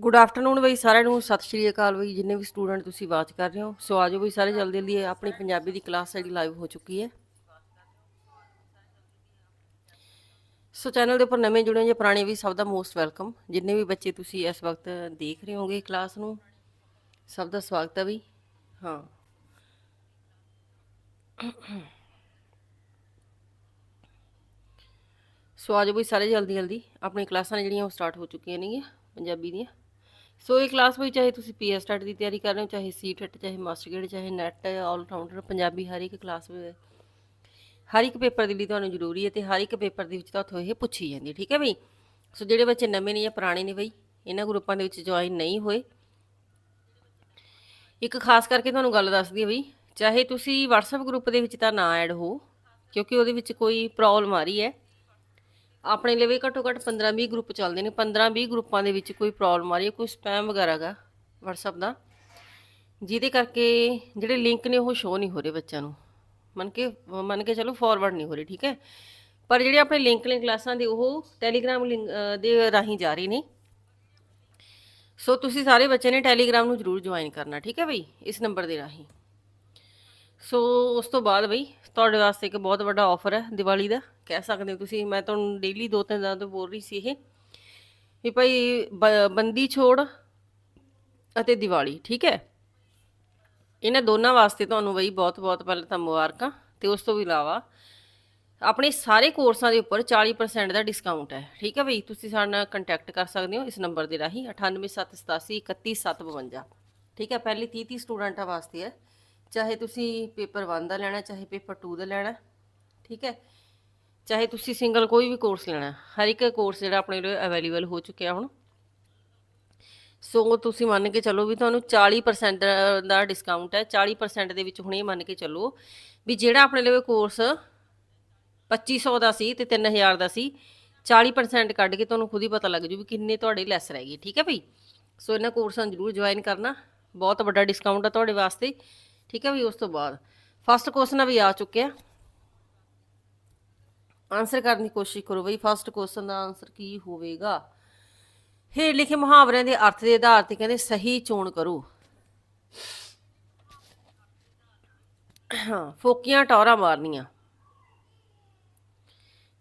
Good afternoon ਬਈ, ਸਾਰਿਆਂ ਨੂੰ ਸਤਿ ਸ਼੍ਰੀ ਅਕਾਲ ਬਈ, ਜਿੰਨੇ ਵੀ ਸਟੂਡੈਂਟ ਤੁਸੀਂ ਵਾਚ ਕਰ ਰਹੇ ਹੋ। ਸੋ ਆਜੋ ਬਈ, ਸਾਰੇ ਜਲਦੀ ਜਲਦੀ ਆਪਣੀ ਪੰਜਾਬੀ ਦੀ ਕਲਾਸ ਜਿਹੜੀ ਲਾਈਵ ਹੋ ਚੁੱਕੀ ਹੈ। ਸੋ ਚੈਨਲ ਦੇ ਉੱਪਰ ਨਵੇਂ ਜੁੜੇ ਹੋ ਜਾਂ ਪੁਰਾਣੇ ਵੀ, ਸਭ ਦਾ ਮੋਸਟ ਵੈਲਕਮ ਜਿੰਨੇ ਵੀ ਬੱਚੇ ਤੁਸੀਂ ਇਸ ਵਕਤ ਦੇਖ ਰਹੇ ਹੋਗੇ ਕਲਾਸ ਨੂੰ, ਸਭ ਦਾ ਸਵਾਗਤ ਹੈ ਬਈ। ਹਾਂ। ਸੋ ਆਜੋ ਬਈ, ਸਾਰੇ ਜਲਦੀ ਜਲਦੀ ਆਪਣੀ ਕਲਾਸਾਂ ਜਿਹੜੀਆਂ ਉਹ ਸਟਾਰਟ ਹੋ ਚੁੱਕੀਆਂ ਨੇਗੀਆਂ, ਪੰਜਾਬੀ ਦੀਆਂ। ਸੋ ਇਹ ਕਲਾਸ ਵਿੱਚ ਚਾਹੇ ਤੁਸੀਂ ਪੀਐਸ ਸਟੱਡ ਦੀ ਤਿਆਰੀ ਕਰ ਰਹੇ ਹੋ, ਚਾਹੇ ਸੀਟੈਟ ਚਾਹੇ ਮਾਸਟਰ ਗ੍ਰੇਡ ਚਾਹੇ ਨੈਟ ਆਲ ਰਾਊਂਡਰ ਪੰਜਾਬੀ ਹਰ ਇੱਕ ਕਲਾਸ ਵਿੱਚ ਹਰ ਇੱਕ ਪੇਪਰ ਦੇ ਲਈ ਤੁਹਾਨੂੰ ਜ਼ਰੂਰੀ ਹੈ ਤੇ ਹਰ ਇੱਕ ਪੇਪਰ ਦੇ ਵਿੱਚ ਤੁਹਾਨੂੰ ਇਹ ਪੁੱਛੀ ਜਾਂਦੀ ਹੈ, ਠੀਕ ਹੈ ਬਈ? ਸੋ ਜਿਹੜੇ ਬੱਚੇ ਨਵੇਂ ਨੇ ਜਾਂ ਪੁਰਾਣੇ ਨੇ ਬਈ, ਇਹਨਾਂ ਗਰੁੱਪਾਂ ਦੇ ਵਿੱਚ ਜੁਆਇਨ ਨਹੀਂ ਹੋਏ। ਇੱਕ ਖਾਸ ਕਰਕੇ ਤੁਹਾਨੂੰ ਗੱਲ ਦੱਸਦੀ ਹੈ ਬਈ, ਚਾਹੇ ਤੁਸੀਂ WhatsApp ਗਰੁੱਪ ਦੇ ਵਿੱਚ ਤਾਂ ਨਾ ਐਡ ਹੋ, ਕਿਉਂਕਿ ਉਹਦੇ ਵਿੱਚ ਕੋਈ ਪ੍ਰੋਬਲਮ ਆ ਰਹੀ ਹੈ। ਆਪਣੇ ਲਈ ਵੀ ਘੱਟੋ ਘੱਟ 15-20 ਗਰੁੱਪ ਚੱਲਦੇ ਨੇ 15-20 ਗਰੁੱਪਾਂ ਦੇ ਵਿੱਚ ਕੋਈ ਪ੍ਰੋਬਲਮ ਆ ਰਹੀ ਹੈ, ਕੋਈ ਸਪੈਮ ਵਗੈਰਾ ਗਾ, WhatsApp ਦਾ। ਜਿਹਦੇ ਕਰਕੇ ਜਿਹੜੇ ਲਿੰਕ ਨੇ ਉਹ ਸ਼ੋ ਨਹੀਂ ਹੋ ਰਹੇ ਬੱਚਿਆਂ ਨੂੰ। ਮੰਨ ਕੇ ਮੰਨ ਕੇ ਚਲੋ ਫਾਰਵਰਡ ਨਹੀਂ ਹੋ ਰਹੇ, ਠੀਕ ਹੈ? ਪਰ ਜਿਹੜੇ ਆਪਣੇ ਲਿੰਕ ਨੇ ਕਲਾਸਾਂ ਦੇ, ਉਹ ਟੈਲੀਗ੍ਰਾਮ ਲਿੰਕ ਦੇ ਰਾਹੀਂ ਜਾ ਰਹੇ ਨੇ। ਸੋ ਤੁਸੀਂ ਸਾਰੇ ਬੱਚੇ ਨੇ ਟੈਲੀਗ੍ਰਾਮ ਨੂੰ ਜਰੂਰ ਜੁਆਇਨ ਕਰਨਾ, ਠੀਕ ਹੈ ਬਈ? ਇਸ ਨੰਬਰ ਦੇ ਰਾਹੀਂ। ਸੋ ਉਸ ਤੋਂ ਬਾਅਦ ਬਈ, ਤੁਹਾਡੇ ਵਾਸਤੇ ਇੱਕ ਬਹੁਤ ਵੱਡਾ ਆਫਰ ਹੈ ਦੀਵਾਲੀ ਦਾ। ਕਹਿ ਸਕਦੇ ਹੋ ਤੁਸੀਂ, ਮੈਂ ਤੁਹਾਨੂੰ ਡੇਲੀ ਦੋ ਤਿੰਨ ਦਿਨਾਂ ਤੋਂ ਬੋਲ ਰਹੀ ਸੀ ਇਹ ਵੀ ਭਾਈ ਬ- ਬੰਦੀ ਛੋੜ ਅਤੇ ਦੀਵਾਲੀ, ਠੀਕ ਹੈ? ਇਹਨਾਂ ਦੋਨਾਂ ਵਾਸਤੇ ਤੁਹਾਨੂੰ ਬਈ ਬਹੁਤ ਬਹੁਤ ਪਹਿਲਾਂ ਤਾਂ ਮੁਬਾਰਕਾਂ ਤੇ ਉਸ ਤੋਂ ਇਲਾਵਾ ਆਪਣੇ ਸਾਰੇ ਕੋਰਸਾਂ ਦੇ ਉੱਪਰ 40% ਦਾ ਡਿਸਕਾਊਂਟ ਹੈ, ਠੀਕ ਹੈ ਬਈ? ਤੁਸੀਂ ਸਾਡੇ ਨਾਲ ਕੰਟੈਕਟ ਕਰ ਸਕਦੇ ਹੋ ਇਸ ਨੰਬਰ ਦੇ ਰਾਹੀਂ 9878831752 ਠੀਕ ਹੈ? ਪਹਿਲੀ 30 30 ਸਟੂਡੈਂਟਾਂ ਵਾਸਤੇ ਹੈ, ਚਾਹੇ ਤੁਸੀਂ ਪੇਪਰ 1 ਦਾ ਲੈਣਾ, ਚਾਹੇ ਪੇਪਰ 2 ਦਾ ਲੈਣਾ, ਠੀਕ ਹੈ? ਚਾਹੇ ਤੁਸੀਂ ਸਿੰਗਲ ਕੋਈ ਵੀ ਕੋਰਸ ਲੈਣਾ ਹਰ ਇੱਕ ਕੋਰਸ ਜਿਹੜਾ ਆਪਣੇ ਲਈ ਅਵੇਲੇਬਲ ਹੋ ਚੁੱਕਿਆ ਹੁਣ। ਸੋ ਤੁਸੀਂ ਮੰਨ ਕੇ ਚੱਲੋ ਵੀ ਤੁਹਾਨੂੰ 40% ਦਾ ਡਿਸਕਾਊਂਟ ਹੈ 40% ਦੇ ਵਿੱਚ ਹੁਣ ਇਹ ਮੰਨ ਕੇ ਚੱਲੋ ਵੀ ਜਿਹੜਾ ਆਪਣੇ ਲਈ ਕੋਰਸ 2500 ਦਾ ਸੀ ਤੇ 3000 ਦਾ ਸੀ 40% ਕੱਢ ਕੇ ਤੁਹਾਨੂੰ ਖੁਦ ਹੀ ਪਤਾ ਲੱਗ ਜੂ ਵੀ ਕਿੰਨੇ ਤੁਹਾਡੇ ਲੈਸ ਰਹਿ ਗਏ, ਠੀਕ ਹੈ ਭਈ ਸੋ ਇਹਨਾਂ ਕੋਰਸਾਂ ਨੂੰ ਜ਼ਰੂਰ ਜੁਆਇਨ ਕਰਨਾ, ਬਹੁਤ ਵੱਡਾ ਡਿਸਕਾਊਂਟ ਆ ਤੁਹਾਡੇ ਵਾਸਤੇ, ਠੀਕ ਹੈ ਵੀ ਉਸ ਤੋਂ ਬਾਅਦ ਫਸਟ ਕੁਐਸਚਨ ਵੀ ਆ ਚੁੱਕਿਆ। ਆਨਸਰ ਕਰਨ ਦੀ ਕੋਸ਼ਿਸ਼ ਕਰੋ ਬਈ ਫਸਟ ਕੁਐਸਚਨ ਦਾ ਆਨਸਰ ਕੀ ਹੋਵੇਗਾ? ਹੇਠ ਲਿਖੇ ਮੁਹਾਵਰਿਆਂ ਦੇ ਅਰਥ ਦੇ ਆਧਾਰ ਤੇ ਕਹਿੰਦੇ ਸਹੀ ਚੋਣ ਕਰੋ। ਹਾਂ, ਫੋਕੀਆਂ ਟੌਰਾ ਮਾਰਨੀਆਂ।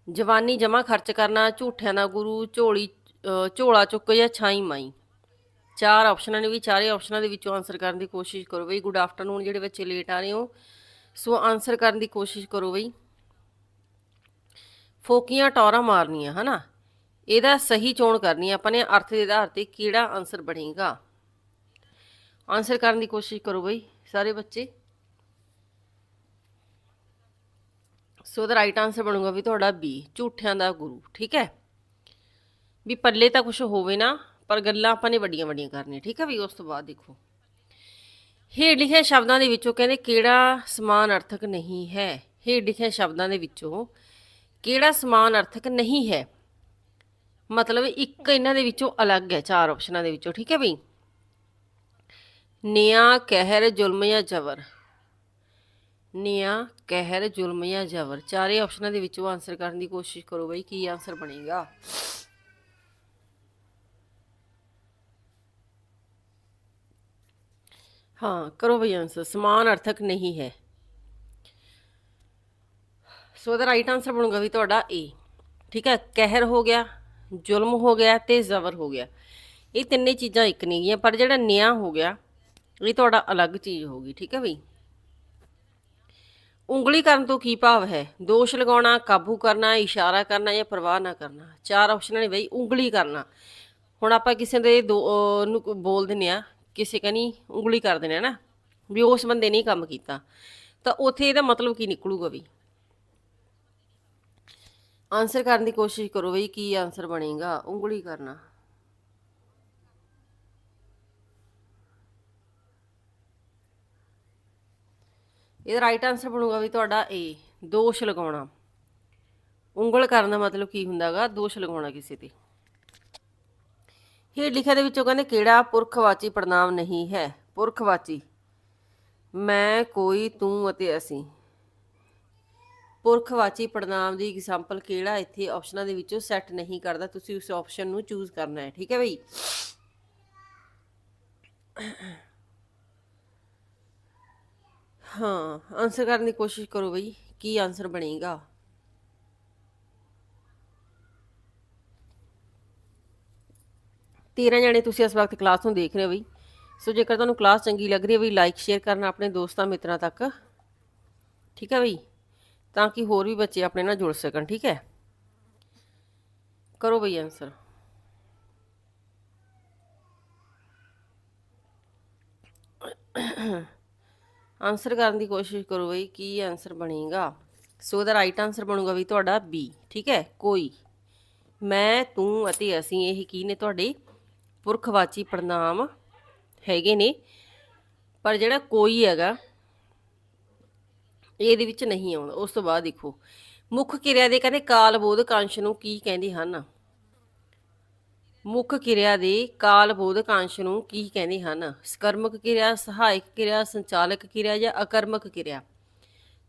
ਜਵਾਨੀ ਜਮਾ ਖਰਚ ਕਰਨਾ, ਝੂਠਿਆਂ ਦਾ ਗੁਰੂ, ਝੋਲੀ ਝੋਲਾ ਚੁੱਕ ਜਾਂ ਛਾਈ ਮਾਈ। ਚਾਰ ਆਪਸ਼ਨਾਂ ਨੇ ਵੀ, ਚਾਰੇ ਆਪਸ਼ਨਾਂ ਦੇ ਵਿੱਚੋਂ ਆਨਸਰ ਕਰਨ ਦੀ ਕੋਸ਼ਿਸ਼ ਕਰੋ ਬਈ। ਗੁੱਡ ਆਫਟਰਨੂਨ ਜਿਹੜੇ ਬੱਚੇ ਲੇਟ ਆ ਰਹੇ ਹੋ। ਸੋ ਆਨਸਰ ਕਰਨ ਦੀ ਕੋਸ਼ਿਸ਼ ਕਰੋ ਬਈ। ਫੋਕੀਆਂ ਟੌਰਾ ਮਾਰਨੀਆਂ, ਹਨਾ? ਇਹਦਾ ਸਹੀ ਚੋਣ ਕਰਨੀ ਹੈ ਆਪਾਂ ਨੇ ਅਰਥ ਦੇ ਆਧਾਰ ਤੇ ਕਿਹੜਾ ਆਨਸਰ ਬਣੇਗਾ। ਆਨਸਰ ਕਰਨ ਦੀ ਕੋਸ਼ਿਸ਼ ਕਰੋ ਬਈ, ਸਾਰੇ ਬੱਚੇ। ਸੋ ਦਾ ਰਾਈਟ ਆਨਸਰ ਬਣੂਗਾ ਵੀ ਤੁਹਾਡਾ ਬੀ ਝੂਠਿਆਂ ਦਾ ਗੁਰੂ, ਠੀਕ ਹੈ? ਵੀ ਪੱਲੇ ਤਾਂ ਕੁਝ ਹੋਵੇ ਨਾ, ਪਰ ਗੱਲਾਂ ਆਪਾਂ ਨੇ ਵੱਡੀਆਂ ਵੱਡੀਆਂ ਕਰਨੀਆਂ, ਠੀਕ ਹੈ ਵੀ ਉਸ ਤੋਂ ਬਾਅਦ ਦੇਖੋ। ਹੇਠ ਲਿਖੇ ਸ਼ਬਦਾਂ ਦੇ ਵਿੱਚੋਂ ਕਹਿੰਦੇ ਕਿਹੜਾ ਸਮਾਨ ਅਰਥਕ ਨਹੀਂ ਹੈ? ਹੇਠ ਲਿਖੇ ਸ਼ਬਦਾਂ ਦੇ ਵਿੱਚੋਂ ਕਿਹੜਾ ਸਮਾਨ ਅਰਥਕ ਨਹੀਂ ਹੈ? ਮਤਲਬ ਇੱਕ ਇਹਨਾਂ ਦੇ ਵਿੱਚੋਂ ਅਲੱਗ ਹੈ, ਚਾਰ ਆਪਸ਼ਨਾਂ ਦੇ ਵਿੱਚੋਂ, ਠੀਕ ਹੈ ਬਈ? ਨਿਆ, ਕਹਿਰ, ਜ਼ੁਲਮ ਜਾਂ ਜ਼ਬਰ। ਨਿਆ, ਕਹਿਰ, ਜ਼ੁਲਮ ਜਾਂ ਜ਼ਬਰ। ਚਾਰੇ ਆਪਸ਼ਨਾਂ ਦੇ ਵਿੱਚੋਂ ਆਨਸਰ ਕਰਨ ਦੀ ਕੋਸ਼ਿਸ਼ ਕਰੋ ਬਈ, ਕੀ ਆਨਸਰ ਬਣੇਗਾ? ਹਾਂ, ਕਰੋ ਬਈ ਆਨਸਰ ਸਮਾਨ ਅਰਥਕ ਨਹੀਂ ਹੈ। ਸੋ ਇਹਦਾ ਰਾਈਟ ਆਨਸਰ ਬਣੂਗਾ ਵੀ ਤੁਹਾਡਾ ਏ ਠੀਕ ਹੈ? ਕਹਿਰ ਹੋ ਗਿਆ, ਜ਼ੁਲਮ ਹੋ ਗਿਆ ਤੇ ਜ਼ਬਰ ਹੋ ਗਿਆ। ਇਹ ਤਿੰਨੇ ਚੀਜ਼ਾਂ ਇੱਕ ਨਹੀਂ ਗੀਆਂ ਪਰ ਜਿਹੜਾ ਨਿਆਂ ਹੋ ਗਿਆ, ਇਹ ਤੁਹਾਡਾ ਅਲੱਗ ਚੀਜ਼ ਹੋਗੀ ਠੀਕ ਹੈ ਬਈ? ਉਂਗਲੀ ਕਰਨ ਤੋਂ ਕੀ ਭਾਵ ਹੈ? ਦੋਸ਼ ਲਗਾਉਣਾ, ਕਾਬੂ ਕਰਨਾ, ਇਸ਼ਾਰਾ ਕਰਨਾ ਜਾਂ ਪਰਵਾਹ ਨਾ ਕਰਨਾ। ਚਾਰ ਆਪਸ਼ਨਾਂ ਨੇ ਬਈ, ਉਂਗਲੀ ਕਰਨਾ। ਹੁਣ ਆਪਾਂ ਕਿਸੇ ਦੇ ਦੋ ਨੂੰ ਬੋਲ ਦਿੰਦੇ ਆ ਕਿਸੇ ਕਨੀ ਉਂਗਲੀ ਕਰ ਦਿੰਦੇ ਆ ਨਾ, ਵੀ ਉਸ ਬੰਦੇ ਨੇ ਕੰਮ ਕੀਤਾ। ਤਾਂ ਉਥੇ ਇਹਦਾ ਮਤਲਬ ਕੀ ਨਿਕਲੂਗਾ ਵੀ ਆਨਸਰ ਕਰਨ ਦੀ ਕੋਸ਼ਿਸ਼ ਕਰੋ ਬਈ ਕੀ ਆਨਸਰ ਬਣੇਗਾ, ਉਂਗਲੀ ਕਰਨਾ। ਇਹਦਾ ਰਾਈਟ ਆਨਸਰ ਬਣੂਗਾ ਵੀ ਤੁਹਾਡਾ ਏ ਦੋਸ਼ ਲਗਾਉਣਾ। ਉਂਗਲ ਕਰਨ ਦਾ ਮਤਲਬ ਕੀ ਹੁੰਦਾਗਾ, ਦੋਸ਼ ਲਗਾਉਣਾ ਕਿਸੇ ਤੇ। ਹੇਠ ਲਿਖਿਆ ਦੇ ਵਿੱਚੋਂ ਕਹਿੰਦੇ, ਕਿਹੜਾ ਪੁਰਖਵਾਚੀ ਪੜਨਾਮ ਨਹੀਂ ਹੈ? ਪੁਰਖਵਾਚੀ। ਮੈਂ, ਕੋਈ, ਤੂੰ ਅਤੇ ਅਸੀਂ। ਪੁਰਖਵਾਚੀ ਪੜਨਾਮ ਦੀ ਐਗਜ਼ਾਮਪਲ ਕਿਹੜਾ ਇੱਥੇ ਆਪਸ਼ਨਾਂ ਦੇ ਵਿੱਚੋਂ ਸੈੱਟ ਨਹੀਂ ਕਰਦਾ, ਤੁਸੀਂ ਉਸ ਆਪਸ਼ਨ ਨੂੰ ਚੂਜ਼ ਕਰਨਾ ਹੈ, ਠੀਕ ਹੈ ਬਈ? ਹਾਂ ਆਨਸਰ ਕਰਨ ਦੀ ਕੋਸ਼ਿਸ਼ ਕਰੋ ਬਈ, ਕੀ ਆਨਸਰ ਬਣੇਗਾ? ਤੇਰਾਂ ਜਣੇ ਤੁਸੀਂ ਇਸ ਵਕਤ ਕਲਾਸ ਨੂੰ ਦੇਖ ਰਹੇ ਹੋ ਬਈ। ਸੋ ਜੇਕਰ ਤੁਹਾਨੂੰ ਕਲਾਸ ਚੰਗੀ ਲੱਗ ਰਹੀ ਹੈ ਬਈ ਲਾਈਕ ਸ਼ੇਅਰ ਕਰਨਾ ਆਪਣੇ ਦੋਸਤਾਂ ਮਿੱਤਰਾਂ ਤੱਕ, ਠੀਕ ਹੈ ਬਈ? ਤਾਂ ਕਿ ਹੋਰ ਵੀ ਬੱਚੇ ਆਪਣੇ ਨਾਲ ਜੁੜ ਸਕਣ, ਠੀਕ ਹੈ? ਕਰੋ ਬਈ ਆਨਸਰ ਆਨਸਰ ਕਰਨ ਦੀ ਕੋਸ਼ਿਸ਼ ਕਰੋ ਬਈ, ਕੀ ਆਨਸਰ ਬਣੇਗਾ? ਸੋ ਦਾ ਰਾਈਟ ਆਨਸਰ ਬਣੂਗਾ ਵੀ ਤੁਹਾਡਾ ਬੀ ਠੀਕ ਹੈ? ਕੋਈ, ਮੈਂ, ਤੂੰ ਅਤੇ ਅਸੀਂ, ਇਹ ਕੀ ਨੇ ਤੁਹਾਡੇ ਪੁਰਖਵਾਚੀ ਪ੍ਰਣਾਮ ਹੈਗੇ ਨੇ। ਪਰ ਜਿਹੜਾ ਕੋਈ ਹੈਗਾ ਇਹਦੇ ਵਿੱਚ ਨਹੀਂ ਆਉਂਦਾ ਉਸ ਤੋਂ ਬਾਅਦ ਦੇਖੋ। ਮੁੱਖ ਕਿਰਿਆ ਦੇ ਕਹਿੰਦੇ ਕਾਲਬੋਧਕ ਅੰਸ਼ ਨੂੰ ਕੀ ਕਹਿੰਦੇ ਹਨ? ਮੁੱਖ ਕਿਰਿਆ ਦੇ ਕਾਲਬੋਧਕ ਅੰਸ਼ ਨੂੰ ਕੀ ਕਹਿੰਦੇ ਹਨ? ਸਕਰਮਕ ਕਿਰਿਆ, ਸਹਾਇਕ ਕਿਰਿਆ, ਸੰਚਾਲਕ ਕਿਰਿਆ ਜਾਂ ਅਕਰਮਕ ਕਿਰਿਆ?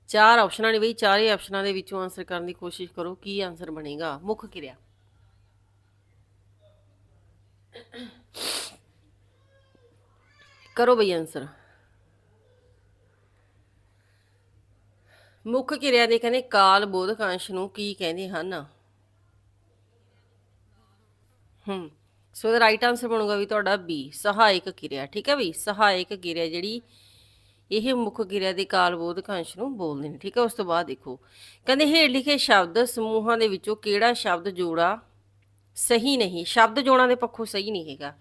ਚਾਰ ਆਪਸ਼ਨਾਂ ਨੇ ਬਈ, ਚਾਰੇ ਆਪਸ਼ਨਾਂ ਦੇ ਵਿੱਚੋਂ ਆਨਸਰ ਕਰਨ ਦੀ ਕੋਸ਼ਿਸ਼ ਕਰੋ, ਕੀ ਆਨਸਰ ਬਣੇਗਾ? ਮੁੱਖ ਕਿਰਿਆ। ਕਰੋ ਬਈ ਆਨਸਰ ਮੁੱਖ ਕਿਰਿਆ ਦੇ ਕਹਿੰਦੇ ਕਾਲ ਬੋਧਕ ਅੰਸ਼ ਨੂੰ ਕੀ ਕਹਿੰਦੇ ਹਨ? ਹੂੰ, ਸੋ ਦਾ ਰਾਈਟ ਆਨਸਰ ਬਣੂਗਾ ਵੀ ਤੁਹਾਡਾ ਬੀ ਸਹਾਇਕ ਕਿਰਿਆ, ਠੀਕ ਹੈ ਵੀ? ਸਹਾਇਕ ਕਿਰਿਆ ਜਿਹੜੀ, ਇਹ ਮੁੱਖ ਕਿਰਿਆ ਦੇ ਕਾਲ ਬੋਧਕ ਅੰਸ਼ ਨੂੰ ਬੋਲਦੇ ਨੇ, ਠੀਕ ਹੈ? ਉਸ ਤੋਂ ਬਾਅਦ ਦੇਖੋ। ਕਹਿੰਦੇ ਹੇਠ ਲਿਖੇ ਸ਼ਬਦ ਸਮੂਹਾਂ ਦੇ ਵਿੱਚੋਂ ਕਿਹੜਾ ਸ਼ਬਦ ਜੋੜਾ ਸਹੀ ਨਹੀਂ? ਸ਼ਬਦ ਜੋੜਾਂ ਦੇ ਪੱਖੋਂ ਸਹੀ ਨਹੀਂ ਹੈਗਾ।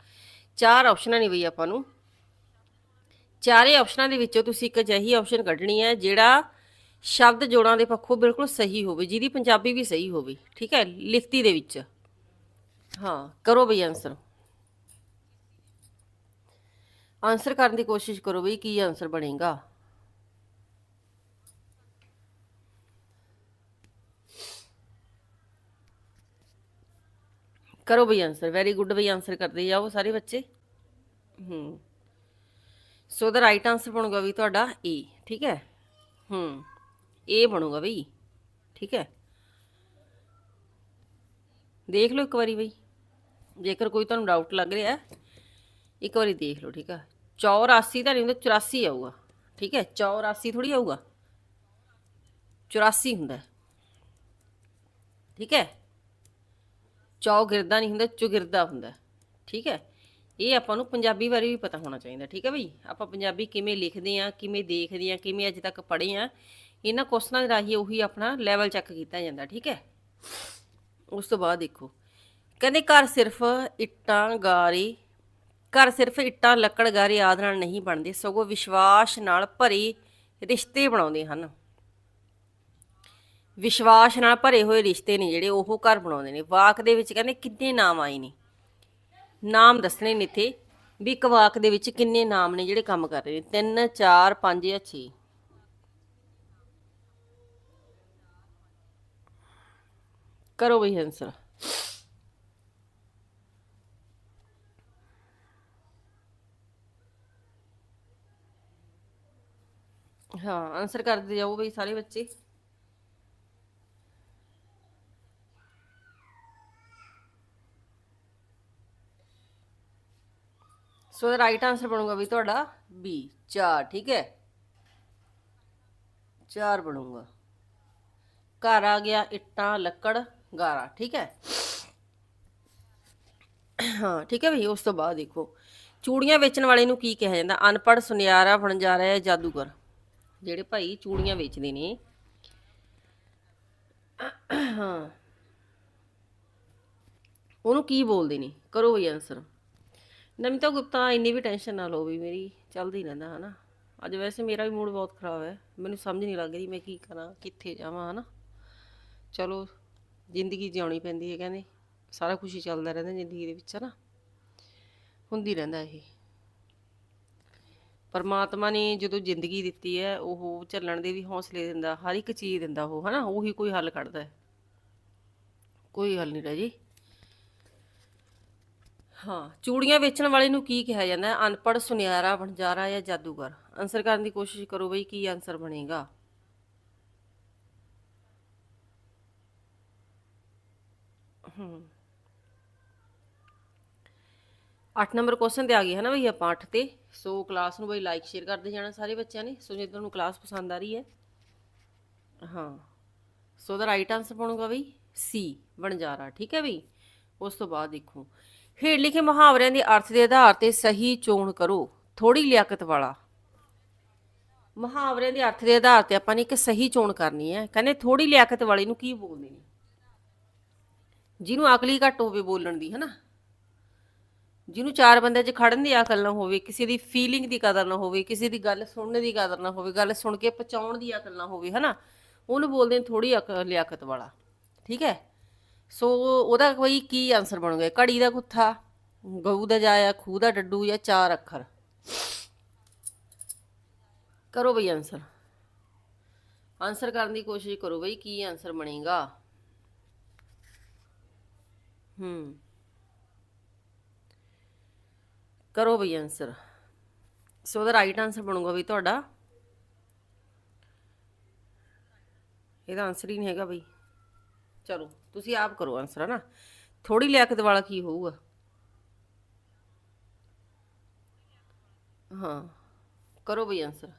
ਚਾਰ ਆਪਸ਼ਨਾਂ ਨੇ ਬਈ ਆਪਾਂ ਨੂੰ। ਚਾਰੇ ਆਪਸ਼ਨਾਂ ਦੇ ਵਿੱਚੋਂ ਤੁਸੀਂ ਇੱਕ ਅਜਿਹੀ ਆਪਸ਼ਨ ਕੱਢਣੀ ਹੈ ਜਿਹੜਾ ਸ਼ਬਦ ਜੋੜਾਂ ਦੇ ਪੱਖੋਂ ਬਿਲਕੁਲ ਸਹੀ ਹੋਵੇ, ਜਿਹਦੀ ਪੰਜਾਬੀ ਵੀ ਸਹੀ ਹੋਵੇ, ਠੀਕ ਹੈ, ਲਿਖਤੀ ਦੇ ਵਿੱਚ। ਹਾਂ, ਕਰੋ ਬਈ ਆਨਸਰ ਆਨਸਰ ਕਰਨ ਦੀ ਕੋਸ਼ਿਸ਼ ਕਰੋ ਬਈ, ਕੀ ਆਨਸਰ ਬਣੇਗਾ। ਕਰੋ ਬਈ ਆਨਸਰ ਵੈਰੀ ਗੁੱਡ ਬਈ ਆਨਸਰ ਕਰਦੇ ਜਾਓ ਸਾਰੇ ਬੱਚੇ। ਹੂੰ। ਸੋ ਦਾ ਰਾਈਟ ਆਨਸਰ ਬਣੂਗਾ ਵੀ ਤੁਹਾਡਾ ਏ ਠੀਕ ਹੈ? ਹੂੰ। ਇਹ ਬਣੂਗਾ ਬਈ, ਠੀਕ ਹੈ। ਦੇਖ ਲਓ ਇੱਕ ਵਾਰੀ ਬਈ, ਜੇਕਰ ਕੋਈ ਤੁਹਾਨੂੰ ਡਾਊਟ ਲੱਗ ਰਿਹਾ, ਇੱਕ ਵਾਰੀ ਦੇਖ ਲਓ, ਠੀਕ ਹੈ। 84 ਤਾਂ ਨਹੀਂ ਹੁੰਦਾ 84 ਆਊਗਾ, ਠੀਕ ਹੈ। 84 ਥੋੜੀ ਆਊਗਾ। 84 ਹੁੰਦਾ ਠੀਕ ਹੈ। ਚੌ ਗਿਰਦਾ ਨਹੀਂ ਹੁੰਦਾ, ਚੁਗਿਰਦਾ ਹੁੰਦਾ ਠੀਕ ਹੈ। ਇਹ ਆਪਾਂ ਨੂੰ ਪੰਜਾਬੀ ਬਾਰੇ ਵੀ ਪਤਾ ਹੋਣਾ ਚਾਹੀਦਾ, ਠੀਕ ਹੈ ਬਈ। ਆਪਾਂ ਪੰਜਾਬੀ ਕਿਵੇਂ ਲਿਖਦੇ ਆ ਕਿਵੇਂ ਦੇਖਦੇ ਆ ਕਿਵੇਂ ਅੱਜ ਤੱਕ ਪੜ੍ਹੇ ਆ ਇਹਨਾਂ ਕੁਐਸਚਨਾਂ ਦੇ ਰਾਹੀਂ ਉਹੀ ਆਪਣਾ ਲੈਵਲ ਚੈੱਕ ਕੀਤਾ ਜਾਂਦਾ, ਠੀਕ ਹੈ? ਉਸ ਤੋਂ ਬਾਅਦ ਦੇਖੋ, ਕਹਿੰਦੇ ਘਰ ਸਿਰਫ ਇੱਟਾਂ, ਗਾਰੀ, ਘਰ ਸਿਰਫ ਇੱਟਾਂ, ਲੱਕੜ, ਗਾਰੀ ਆਦਿ ਨਾਲ ਨਹੀਂ ਬਣਦੇ, ਸਗੋਂ ਵਿਸ਼ਵਾਸ ਨਾਲ ਭਰੇ ਰਿਸ਼ਤੇ ਬਣਾਉਂਦੇ ਹਨ। ਵਿਸ਼ਵਾਸ ਨਾਲ ਭਰੇ ਹੋਏ ਰਿਸ਼ਤੇ ਨੇ ਜਿਹੜੇ, ਉਹ ਘਰ ਬਣਾਉਂਦੇ ਨੇ। ਵਾਕ ਦੇ ਵਿੱਚ ਕਹਿੰਦੇ ਕਿੰਨੇ ਨਾਮ ਆਏ ਨੇ। ਨਾਮ ਦੱਸਣੇ ਨੇ ਇੱਥੇ ਵੀ ਇੱਕ ਵਾਕ ਦੇ ਵਿੱਚ ਕਿੰਨੇ ਨਾਮ ਨੇ ਜਿਹੜੇ ਕੰਮ ਕਰ ਰਹੇ ਨੇ। 3 4 5 ਜਾਂ 6 ਕਰੋ ਬਈ ਆਨਸਰ ਹਾਂ ਆਨਸਰ ਕਰਦੇ ਜਾਓ ਬਈ ਸਾਰੇ ਬੱਚੇ। ਸੋ ਦਾ ਰਾਈਟ ਆਨਸਰ ਬਣੂਗਾ ਵੀ ਤੁਹਾਡਾ ਬੀ 4 ਠੀਕ ਹੈ? 4 ਬਣੂਗਾ। ਘਰ ਆ ਗਿਆ ਇੱਟਾਂ, ਲੱਕੜ। ਗਾਰਾ, ਠੀਕ ਹੈ? ਹਾਂ, ਠੀਕ ਹੈ ਵੀ ਉਸ ਤੋਂ ਬਾਅਦ ਦੇਖੋ। ਚੂੜੀਆਂ ਵੇਚਣ ਵਾਲੇ ਨੂੰ ਕੀ ਕਿਹਾ ਜਾਂਦਾ? ਅਨਪੜ੍ਹ, ਸੁਨਿਆਰਾ ਫਣਜਾਰਾ ਜਾਂ ਜਾਦੂਗਰ। ਜਿਹੜੇ ਭਾਈ ਚੂੜੀਆਂ ਵੇਚਦੇ ਨੇ। ਹਾਂ। ਉਹਨੂੰ ਕੀ ਬੋਲਦੇ ਨੇ? ਕਰੋ ਵੀ ਆਨਸਰ ਨਮਿਤਾ ਗੁਪਤਾ, ਇੰਨੀ ਵੀ ਟੈਨਸ਼ਨ ਨਾ ਲਓ ਵੀ ਮੇਰੀ। ਚੱਲਦੀ ਰਹਿੰਦਾ, ਹਨਾ? ਅੱਜ ਵੈਸੇ ਮੇਰਾ ਵੀ ਮੂਡ ਬਹੁਤ ਖਰਾਬ ਹੈ। ਮੈਨੂੰ ਸਮਝ ਨਹੀਂ ਲੱਗ ਰਹੀ ਮੈਂ ਕੀ ਕਰਾਂ, ਕਿੱਥੇ ਜਾਵਾਂ, ਹਨਾ? ਚਲੋ। ਜ਼ਿੰਦਗੀ ਜਿਉਣੀ ਪੈਂਦੀ ਹੈ ਕਹਿੰਦੇ। ਸਾਰਾ ਕੁਝ ਹੀ ਚੱਲਦਾ ਰਹਿੰਦਾ ਜ਼ਿੰਦਗੀ ਦੇ ਵਿੱਚ ਹਨਾ ਹੁੰਦੀ ਰਹਿੰਦਾ ਇਹ। ਪਰਮਾਤਮਾ ਨੇ ਜਦੋਂ ਜ਼ਿੰਦਗੀ ਦਿੱਤੀ ਹੈ, ਉਹ ਚੱਲਣ ਦੇ ਵੀ ਹੌਸਲੇ ਦਿੰਦਾ, ਹਰ ਇੱਕ ਚੀਜ਼ ਦਿੰਦਾ ਉਹ ਹਨਾ ਉਹੀ ਕੋਈ ਹੱਲ ਕੱਢਦਾ ਹੈ। ਕੋਈ ਹੱਲ ਨਹੀਂ ਰਾਜੀ ਹਾਂ, ਚੂੜੀਆਂ ਵੇਚਣ ਵਾਲੇ ਨੂੰ ਕੀ ਕਿਹਾ ਜਾਂਦਾ ਹੈ? ਅਨਪੜ੍ਹ ਸੁਨਿਆਰਾ, ਵਣਜਾਰਾ ਜਾਂ ਜਾਦੂਗਰ? ਆਨਸਰ ਕਰਨ ਦੀ ਕੋਸ਼ਿਸ਼ ਕਰੋ ਬਈ, ਕੀ ਆਨਸਰ ਬਣੇਗਾ? 8 ਨੰਬਰ ਕੁਐਸਚਨ ਤੇ ਆ ਗਏ ਨਾ ਬਈ ਆਪਾਂ 8 ਤੇ। ਸੋ ਕਲਾਸ ਨੂੰ ਬਈ ਲਾਈਕ ਸ਼ੇਅਰ ਕਰਦੇ ਜਾਣਾ ਸਾਰੇ ਬੱਚਿਆਂ ਨੇ। ਸੋ ਜੇ ਤੁਹਾਨੂੰ ਕਲਾਸ ਪਸੰਦ ਆ ਰਹੀ ਹੈ। ਹਾਂ। ਸੋ ਦਾ ਰਾਈਟ ਆਨਸਰ ਬਣੂਗਾ ਬਈ ਸੀ ਵਣਜਾਰਾ। ਠੀਕ ਹੈ ਬਈ? ਉਸ ਤੋਂ ਬਾਅਦ ਦੇਖੋ। ਹੇਠ ਲਿਖੇ ਮੁਹਾਵਰਿਆਂ ਦੇ ਅਰਥ ਦੇ ਆਧਾਰ ਤੇ ਸਹੀ ਚੋਣ ਕਰੋ। ਥੋੜੀ ਲਿਆਕਤ ਵਾਲਾ। ਮੁਹਾਵਰਿਆਂ ਦੇ ਅਰਥ ਦੇ ਆਧਾਰ ਤੇ ਆਪਾਂ ਨੇ ਇੱਕ ਸਹੀ ਚੋਣ ਕਰਨੀ ਹੈ। ਕਹਿੰਦੇ ਥੋੜੀ ਲਿਆਕਤ ਵਾਲੇ ਨੂੰ ਕੀ ਬੋਲਦੇ ਨੇ? ਜਿਹਨੂੰ ਅਕਲੀ ਘੱਟ ਹੋਵੇ ਬੋਲਣ ਦੀ, ਹਨਾ? ਜਿਹਨੂੰ ਚਾਰ ਬੰਦਿਆਂ 'ਚ ਖੜਨ ਦੀ ਅਕਲ ਨਾ ਹੋਵੇ, ਕਿਸੇ ਦੀ ਫੀਲਿੰਗ ਦੀ ਕਦਰ ਨਾ ਹੋਵੇ, ਕਿਸੇ ਦੀ ਗੱਲ ਸੁਣਨ ਦੀ ਕਦਰ ਨਾ ਹੋਵੇ, ਗੱਲ ਸੁਣ ਕੇ ਪਹੁੰਚਾਉਣ ਦੀ ਅਕਲ ਨਾ ਹੋਵੇ, ਹਨਾ? ਉਹਨੂੰ ਬੋਲਦੇ ਨੇ ਥੋੜੀ ਅਕਲ ਲਿਆਕਤ ਵਾਲਾ, ਠੀਕ ਹੈ? ਸੋ ਉਹਦਾ ਕੋਈ ਕੀ ਆਨਸਰ ਬਣੂਗਾ? ਘੜੀ ਦਾ ਕੁੱਥਾ ਗਊ ਦਾ ਜਾਇਆ, ਖੂਹ ਦਾ ਡੱਡੂ ਜਾਂ ਚਾਰ ਅੱਖਰ? ਕਰੋ ਬਈ ਆਨਸਰ ਆਨਸਰ ਕਰਨ ਦੀ ਕੋਸ਼ਿਸ਼ ਕਰੋ ਬਈ, ਕੀ ਆਨਸਰ ਬਣੇਗਾ? ਹੂੰ। ਕਰੋ ਬਈ answer so the right answer ਬਣੂਗਾ ਵੀ ਤੁਹਾਡਾ। ਇਹਦਾ ਆਨਸਰ ਹੀ ਨਹੀਂ ਹੈਗਾ ਬਈ। ਚਲੋ, ਤੁਸੀਂ ਆਪ ਕਰੋ ਆਨਸਰ ਹਨਾ? ਥੋੜੀ ਲਿਆਕਤ ਵਾਲਾ ਕੀ ਹੋਊਗਾ? ਹਾਂ, ਕਰੋ ਬਈ ਆਨਸਰ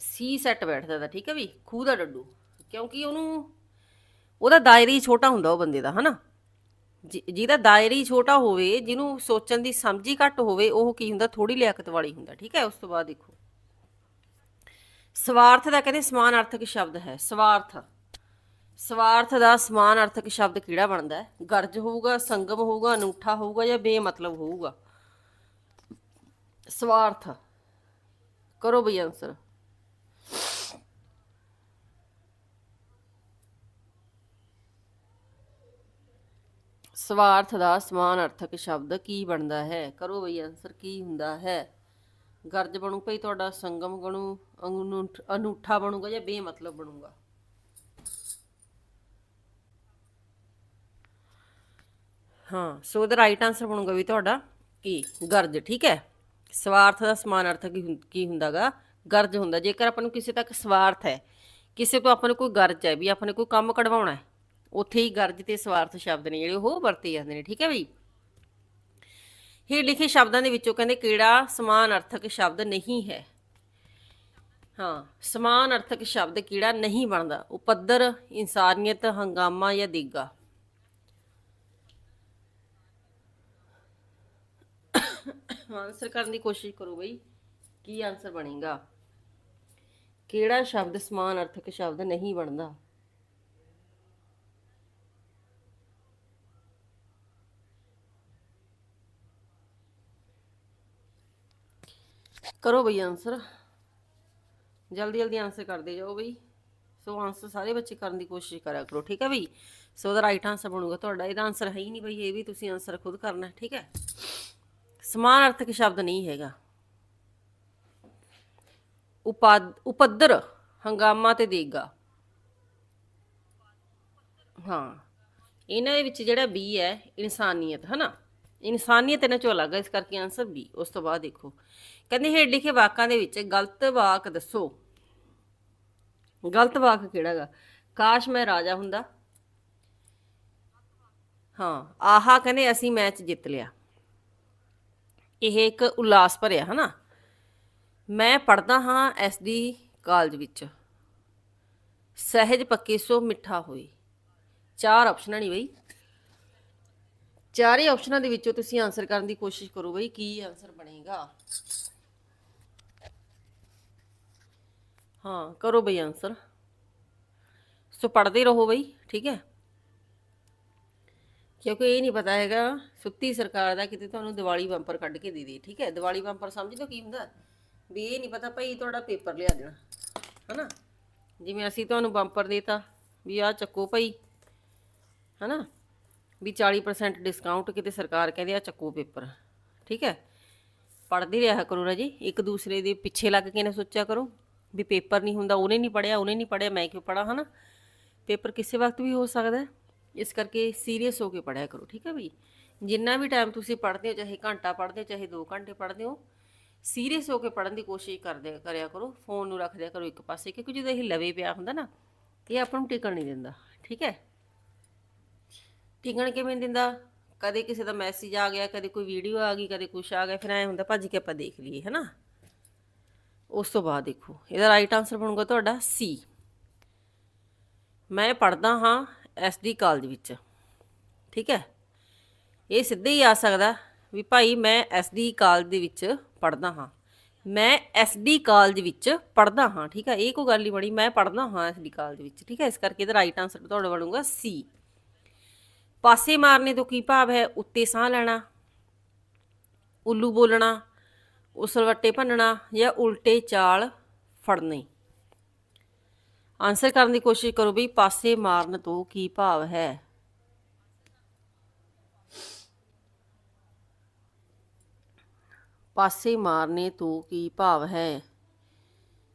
ਸੀ ਸੈੱਟ ਬੈਠਦਾ ਤਾਂ ਠੀਕ ਹੈ ਵੀ ਖੂਹ ਦਾ ਡੱਡੂ। ਕਿਉਂਕਿ ਉਹਨੂੰ ਉਹਦਾ ਦਾਇਰਾ ਹੀ ਛੋਟਾ ਹੁੰਦਾ ਉਹ ਬੰਦੇ ਦਾ, ਹਨਾ? ਜਿ- ਜਿਹਦਾ ਦਾਇਰਾ ਹੀ ਛੋਟਾ ਹੋਵੇ, ਜਿਹਨੂੰ ਸੋਚਣ ਦੀ ਸਮਝ ਹੀ ਘੱਟ ਹੋਵੇ, ਉਹ ਕੀ ਹੁੰਦਾ? ਥੋੜੀ ਲਿਆਕਤ ਵਾਲੀ ਹੁੰਦਾ, ਠੀਕ ਹੈ? ਉਸ ਤੋਂ ਬਾਅਦ ਦੇਖੋ। ਸਵਾਰਥ ਦਾ ਕਹਿੰਦੇ ਸਮਾਨ ਅਰਥਕ ਸ਼ਬਦ ਹੈ, ਸਵਾਰਥ। ਸਵਾਰਥ ਦਾ ਸਮਾਨ ਅਰਥਕ ਸ਼ਬਦ ਕਿਹੜਾ ਬਣਦਾ ਹੈ? ਗਰਜ ਹੋਊਗਾ, ਸੰਗਮ ਹੋਊਗਾ, ਅਨੂਠਾ ਹੋਊਗਾ ਜਾਂ ਬੇਮਤਲਬ ਹੋਊਗਾ? ਸਵਾਰਥ। ਕਰੋ ਬਈ ਆਨਸਰ ਸਵਾਰਥ ਦਾ ਸਮਾਨ ਅਰਥਕ ਸ਼ਬਦ ਕੀ ਬਣਦਾ ਹੈ? ਕਰੋ ਬਈ ਆਨਸਰ ਕੀ ਹੁੰਦਾ ਹੈ? ਗਰਜ ਬਣੂ ਭਈ ਤੁਹਾਡਾ, ਸੰਗਮ ਬਣੂ, ਅਨੂਠ- ਅਨੂਠਾ ਬਣੂਗਾ ਜਾਂ ਬੇਮਤਲਬ ਬਣੂਗਾ? ਹਾਂ, ਸੋ ਦਾ ਰਾਈਟ ਆਨਸਰ ਬਣੂਗਾ ਵੀ ਤੁਹਾਡਾ ਕੀ? ਗਰਜ, ਠੀਕ ਹੈ? ਸਵਾਰਥ ਦਾ ਸਮਾਨ ਅਰਥ ਕੀ ਹੁੰ- ਕੀ ਹੁੰਦਾਗਾ? ਗਰਜ ਹੁੰਦਾ। ਜੇਕਰ ਆਪਾਂ ਨੂੰ ਕਿਸੇ ਤੱਕ ਸਵਾਰਥ ਹੈ, ਕਿਸੇ ਤੋਂ ਆਪਾਂ ਨੂੰ ਕੋਈ ਗਰਜ ਹੈ, ਵੀ ਆਪਾਂ ਨੇ ਕੋਈ ਕੰਮ ਕਢਵਾਉਣਾ ਹੈ ਉੱਥੇ ਹੀ ਗਰਜ ਤੇ ਸਵਾਰਥ ਸ਼ਬਦ ਨੇ ਜਿਹੜੇ ਉਹ ਵਰਤੇ ਜਾਂਦੇ ਨੇ, ਠੀਕ ਹੈ ਬਈ? ਹੇਠ ਲਿਖੇ ਸ਼ਬਦਾਂ ਦੇ ਵਿੱਚੋਂ ਕਹਿੰਦੇ ਕਿਹੜਾ ਸਮਾਨ ਅਰਥਕ ਸ਼ਬਦ ਨਹੀਂ ਹੈ? ਹਾਂ, ਸਮਾਨ ਅਰਥਕ ਸ਼ਬਦ ਕਿਹੜਾ ਨਹੀਂ ਬਣਦਾ? ਉਪੱਦਰ, ਇਨਸਾਨੀਅਤ, ਹੰਗਾਮਾ ਜਾਂ ਦੇਗਾ? ਆਨਸਰ ਕਰਨ ਦੀ ਕੋਸ਼ਿਸ਼ ਕਰੋ ਬਈ, ਕੀ ਆਨਸਰ ਬਣੇਗਾ? ਕਿਹੜਾ ਸ਼ਬਦ ਸਮਾਨ ਅਰਥਕ ਸ਼ਬਦ ਨਹੀਂ ਬਣਦਾ? ਕਰੋ ਬਈ ਆਨਸਰ ਜਲਦੀ ਜਲਦੀ ਆਨਸਰ ਕਰਦੇ ਜਾਓ ਬਈ। ਸੋ ਆਨਸਰ ਸਾਰੇ ਬੱਚੇ ਕਰਨ ਦੀ ਕੋਸ਼ਿਸ਼ ਕਰਿਆ ਕਰੋ, ਠੀਕ ਹੈ ਬਈ? ਸੋ ਦਾ ਰਾਈਟ ਆਨਸਰ ਬਣੂਗਾ ਤੁਹਾਡਾ। ਇਹਦਾ ਆਨਸਰ ਹੈ ਹੀ ਨਹੀਂ ਬਈ, ਇਹ ਵੀ ਤੁਸੀਂ ਆਨਸਰ ਖੁਦ ਕਰਨਾ, ਠੀਕ ਹੈ? ਸਮਾਨ ਅਰਥਕ ਸ਼ਬਦ ਨਹੀਂ ਹੈਗਾ। ਉਪਾਦ, ਉਪੱਦਰ, ਹੰਗਾਮਾ ਤੇ ਦੇਗਾ। ਹਾਂ। ਇਹਨਾਂ ਦੇ ਵਿੱਚ ਜਿਹੜਾ ਬੀ ਹੈ, ਇਨਸਾਨੀਅਤ, ਹਨਾ? ਇਨਸਾਨੀਅਤ ਇਹਨਾਂ ਚੋਂ ਅਲੱਗ ਇਸ ਕਰਕੇ ਆਨਸਰ ਬੀ ਉਸ ਤੋਂ ਬਾਅਦ ਦੇਖੋ। ਕਹਿੰਦੇ ਹੇਠ ਲਿਖੇ ਵਾਕਾਂ ਦੇ ਵਿੱਚ ਗਲਤ ਵਾਕ ਦੱਸੋ। ਗਲਤ ਵਾਕ ਕਿਹੜਾਗਾ ਕਾਸ਼ ਮੈਂ ਰਾਜਾ ਹੁੰਦਾ। ਹਾਂ, ਆਹਾ ਕਹਿੰਦੇ ਅਸੀਂ ਮੈਚ ਜਿੱਤ ਲਿਆ। ਇਹ ਇੱਕ ਉਲਾਸ ਭਰਿਆ, ਹਨਾ? ਮੈਂ ਪੜਦਾ ਹਾਂ ਐਸਡੀ ਕਾਲਜ ਵਿੱਚ। ਸਹਿਜ ਪੱਕੀ ਸੋ ਮਿੱਠਾ ਹੋਈ ਚਾਰ ਆਪਸ਼ਨਾਂ ਨਹੀਂ ਬਈ। ਚਾਰੇ ਆਪਸ਼ਨਾਂ ਦੇ ਵਿੱਚੋਂ ਤੁਸੀਂ ਆਨਸਰ ਕਰਨ ਦੀ ਕੋਸ਼ਿਸ਼ ਕਰੋ ਬਈ ਕੀ ਆਨਸਰ ਬਣੇਗਾ। ਹਾਂ, ਕਰੋ ਬਈ ਆਨਸਰ ਸੋ ਪੜ੍ਹਦੇ ਰਹੋ ਬਈ, ਠੀਕ ਹੈ? ਕਿਉਂਕਿ ਇਹ ਨਹੀਂ ਪਤਾ ਹੈਗਾ, ਸੁੱਤੀ ਸਰਕਾਰ ਦਾ ਕਿਤੇ ਤੁਹਾਨੂੰ ਦੀਵਾਲੀ ਬੰਪਰ ਕੱਢ ਕੇ ਦੇ ਦੇ, ਠੀਕ ਹੈ? ਦੀਵਾਲੀ ਬੰਪਰ ਸਮਝ ਲਓ ਕੀ ਹੁੰਦਾ? ਵੀ ਇਹ ਨਹੀਂ ਪਤਾ ਭਾਈ ਤੁਹਾਡਾ ਪੇਪਰ ਲਿਆ ਦੇਣਾ, ਹਨਾ? ਜਿਵੇਂ ਅਸੀਂ ਤੁਹਾਨੂੰ ਬੰਪਰ ਦੇਤਾ, ਵੀ ਆਹ ਚੱਕੋ ਭਾਈ, ਹਨਾ? ਵੀ 40% ਡਿਸਕਾਊਂਟ ਕਿਤੇ ਸਰਕਾਰ ਕਹਿੰਦੀ ਆ ਚੱਕੋ ਪੇਪਰ ਠੀਕ ਹੈ? ਪੜ੍ਹਦੇ ਰਿਹਾ ਕਰੋ ਰਾਜੀ। ਇੱਕ ਦੂਸਰੇ ਦੇ ਪਿੱਛੇ ਲੱਗ ਕੇ ਨਾ ਸੋਚਿਆ ਕਰੋ ਵੀ ਪੇਪਰ ਨਹੀਂ ਹੁੰਦਾ, ਉਹਨੇ ਨਹੀਂ ਪੜਿਆ ਉਹਨੇ ਨਹੀਂ ਪੜਿਆ ਮੈਂ ਕਿਉਂ ਪੜਾ ਹਨਾ? ਪੇਪਰ ਕਿਸੇ ਵਕਤ ਵੀ ਹੋ ਸਕਦਾ ਹੈ। ਇਸ ਕਰਕੇ ਸੀਰੀਅਸ ਹੋ ਕੇ ਪੜਿਆ ਕਰੋ, ਠੀਕ ਹੈ ਬਈ? ਜਿੰਨਾ ਵੀ ਟਾਈਮ ਤੁਸੀਂ ਪੜ੍ਹਦੇ ਹੋ, ਚਾਹੇ ਘੰਟਾ ਪੜ੍ਹਦੇ ਹੋ, ਚਾਹੇ 2 ਘੰਟੇ ਪੜ੍ਹਦੇ ਹੋ ਸੀਰੀਅਸ ਹੋ ਕੇ ਪੜ੍ਹਨ ਦੀ ਕੋਸ਼ਿਸ਼ ਕਰਦੇ, ਕਰਿਆ ਕਰੋ। ਫੋਨ ਨੂੰ ਰੱਖ ਦਿਆ ਕਰੋ ਇੱਕ ਪਾਸੇ, ਕਿਉਂਕਿ ਜਦੋਂ ਇਹ ਲਵੇ ਪਿਆ ਹੁੰਦਾ ਨਾ, ਇਹ ਆਪਾਂ ਨੂੰ ਟਿਕਣ ਨਹੀਂ ਦਿੰਦਾ, ਠੀਕ ਹੈ? ਟਿਕਣ ਕਿਵੇਂ ਦਿੰਦਾ? ਕਦੇ ਕਿਸੇ ਦਾ ਮੈਸੇਜ ਆ ਗਿਆ, ਕਦੇ ਕੋਈ ਵੀਡੀਓ ਆ ਗਈ, ਕਦੇ ਕੁਛ ਆ ਗਿਆ, ਫਿਰ ਐ ਹੁੰਦਾ ਭੱਜ ਕੇ ਆਪਾਂ ਦੇਖ ਲਈਏ, ਹੈਨਾ? ਉਸ ਤੋਂ ਬਾਅਦ ਦੇਖੋ, ਇਹਦਾ ਰਾਈਟ ਆਨਸਰ ਬਣੂਗਾ ਤੁਹਾਡਾ ਸੀ ਮੈਂ ਪੜਦਾ ਹਾਂ ਐਸਡੀ ਕਾਲਜ ਵਿੱਚ, ਠੀਕ ਹੈ? ਇਹ ਸਿੱਧੇ ਹੀ ਆ ਸਕਦਾ ਵੀ ਭਾਈ ਮੈਂ ਐਸਡੀ ਕਾਲਜ ਦੇ ਵਿੱਚ ਪੜਦਾ ਹਾਂ। ਮੈਂ ਐਸਡੀ ਕਾਲਜ ਵਿੱਚ ਪੜਦਾ ਹਾਂ, ਠੀਕ ਹੈ? ਇਹ ਕੋਈ ਗੱਲ ਨਹੀਂ ਬਣੀ, ਮੈਂ ਪੜਦਾ ਹਾਂ ਐਸਡੀ ਕਾਲਜ ਵਿੱਚ, ਠੀਕ ਹੈ? ਇਸ ਕਰਕੇ ਇਹਦਾ ਰਾਈਟ ਆਨਸਰ ਤੁਹਾਡਾ ਬਣੂਗਾ ਸੀ ਪਾਸੇ ਮਾਰਨੇ ਤੋਂ ਕੀ ਭਾਵ ਹੈ? ਉੱਤੇ ਸਾਹ ਲੈਣਾ, ਉੱਲੂ ਬੋਲਣਾ ਉਸਲਵੱਟੇ ਭੰਨਣਾ ਜਾਂ ਉਲਟੇ ਚਾਲ ਫੜਨੀ? ਆਨਸਰ ਕਰਨ ਦੀ ਕੋਸ਼ਿਸ਼ ਕਰੋ ਵੀ ਪਾਸੇ ਮਾਰਨ ਤੋਂ ਕੀ ਭਾਵ ਹੈ? ਪਾਸੇ ਮਾਰਨੇ ਤੋਂ ਕੀ ਭਾਵ ਹੈ?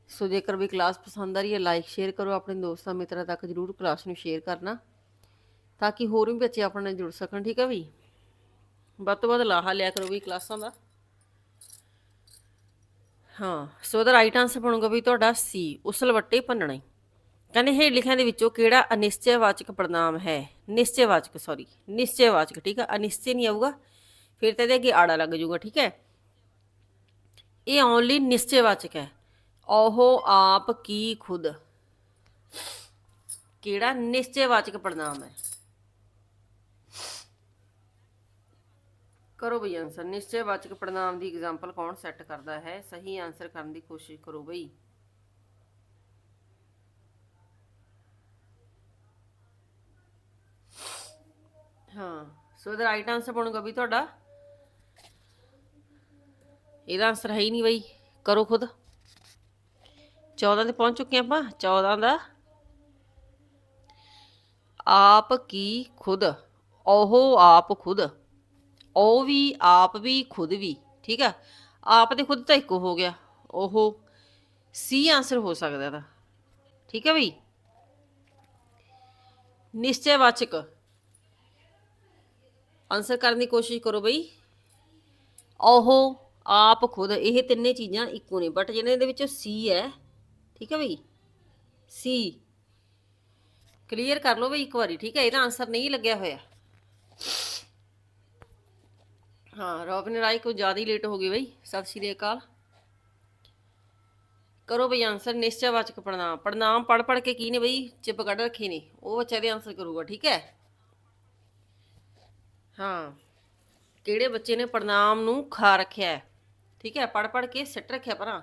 ਸੋ ਜੇਕਰ ਵੀ ਕਲਾਸ ਪਸੰਦ ਆ ਰਹੀ ਹੈ ਲਾਈਕ ਸ਼ੇਅਰ ਕਰੋ। ਆਪਣੇ ਦੋਸਤਾਂ ਮਿੱਤਰਾਂ ਤੱਕ ਜਰੂਰ ਕਲਾਸ ਨੂੰ ਸ਼ੇਅਰ ਕਰਨਾ। ਤਾਂ ਕਿ ਹੋਰ ਵੀ ਬੱਚੇ ਆਪਣੇ ਨਾਲ ਜੁੜ ਸਕਣ, ਠੀਕ ਆ ਵੀ? ਵੱਧ ਤੋਂ ਵੱਧ ਲਾਹਾ ਲਿਆ ਕਰੋ ਵੀ ਕਲਾਸਾਂ ਦਾ। ਹਾਂ, ਸੋ ਦਾ ਰਾਈਟ ਆਨਸਰ ਬਣੂਗਾ ਵੀ ਤੁਹਾਡਾ ਸੀ ਉਸਲਵੱਟੇ ਭੰਨਣੇ ਕਹਿੰਦੇ ਹੇਠ ਲਿਖਿਆ ਦੇ ਵਿੱਚੋਂ ਕਿਹੜਾ ਅਨਿਸ਼ਚੈਵਾਚਕ ਪੜਨਾਮ ਹੈ? ਨਿਸ਼ਚੈਵਾਚਕ ਸੌਰੀ ਨਿਸ਼ਚੈਵਾਚਕ ਠੀਕ ਆ? ਅਨਿਸ਼ਚੈ ਨਹੀਂ ਆਊਗਾ, ਫਿਰ ਤਾਂ ਇਹਦੇ ਅੱਗੇ ਆੜਾ ਲੱਗ ਜਾਊਗਾ, ਠੀਕ ਹੈ? ਇਹ ਓਨਲੀ ਨਿਸ਼ਚੈਵਾਚਕ ਹੈ। ਉਹ ਆਪ ਕੀ ਖੁਦ? ਕਿਹੜਾ ਨਿਸ਼ਚੈਵਾਚਕ ਪੜਨਾਮ ਹੈ? ਕਰੋ ਬਈ ਆਨਸਰ ਨਿਸ਼ਚੈਵਾਚਕ ਪੜਨਾਮ ਦੀ ਐਗਜ਼ਾਮਪਲ ਕੌਣ ਸੈੱਟ ਕਰਦਾ ਹੈ? ਸਹੀ ਆਨਸਰ ਕਰਨ ਦੀ ਕੋਸ਼ਿਸ਼ ਕਰੋ ਬਈ। ਹਾਂ, ਸੋ ਇਹਦਾ ਰਾਈਟ ਆਨਸਰ ਬਣੂਗਾ ਵੀ ਤੁਹਾਡਾ। ਇਹਦਾ ਆਨਸਰ ਹੈ ਹੀ ਨਹੀਂ ਬਈ। ਕਰੋ ਖੁਦ। 14 ਤੇ ਪਹੁੰਚ ਚੁੱਕੇ ਆਪਾਂ। 14 ਦਾ। ਆਪ ਕੀ ਖੁਦ? ਉਹ ਆਪ ਖੁਦ। ਉਹ ਵੀ, ਆਪ ਵੀ, ਖੁਦ ਵੀ, ਠੀਕ ਆ? ਆਪ ਤੇ ਖੁਦ ਤਾਂ ਇੱਕੋ ਹੋ ਗਿਆ। ਉਹ ਸੀ ਆਨਸਰ ਹੋ ਸਕਦਾ ਇਹਦਾ ਠੀਕ ਹੈ ਬਈ? ਨਿਸ਼ਚੈਵਾਚਕ ਆਨਸਰ ਕਰਨ ਦੀ ਕੋਸ਼ਿਸ਼ ਕਰੋ ਬਈ। ਉਹ, ਆਪ, ਖੁਦ, ਇਹ ਤਿੰਨੇ ਚੀਜ਼ਾਂ ਇੱਕੋ ਨੇ ਬਟ ਜਿਹਨਾਂ ਦੇ ਵਿੱਚ ਸੀ ਹੈ, ਠੀਕ ਹੈ ਬਈ? ਸੀ। ਕਲੀਅਰ ਕਰ ਲਓ ਬਈ ਇੱਕ ਵਾਰੀ, ਠੀਕ ਹੈ ਇਹਦਾ ਆਨਸਰ ਨਹੀਂ ਲੱਗਿਆ ਹੋਇਆ। ਹਾਂ ਰੋਬਿਨ ਰਾਈ ਕੋ ਜ਼ਿਆਦਾ ਹੀ ਲੇਟ ਹੋ ਗਈ ਬਈ। ਸਤਿ ਸ਼੍ਰੀ ਅਕਾਲ। ਕਰੋ ਬਈ ਆਨਸਰ ਨਿਸ਼ਚੈਵਾਚਕ ਪੜਨਾਮ ਪੜਨਾਮ ਪੜ ਪੜ ਕੇ ਕੀ ਨੇ ਬਈ? ਚਿਪ ਕੱਢ ਰੱਖੇ ਨੇ। ਉਹ ਬੱਚਾ ਦੇ ਆਨਸਰ ਕਰੂਗਾ, ਠੀਕ ਹੈ? ਹਾਂ। ਕਿਹੜੇ ਬੱਚੇ ਨੇ ਪੜਨਾਮ ਨੂੰ ਖਾ ਰੱਖਿਆ ਹੈ? ਠੀਕ ਹੈ? ਪੜ ਪੜ ਕੇ ਸਿੱਟ ਰੱਖਿਆ ਪਰਾਂ।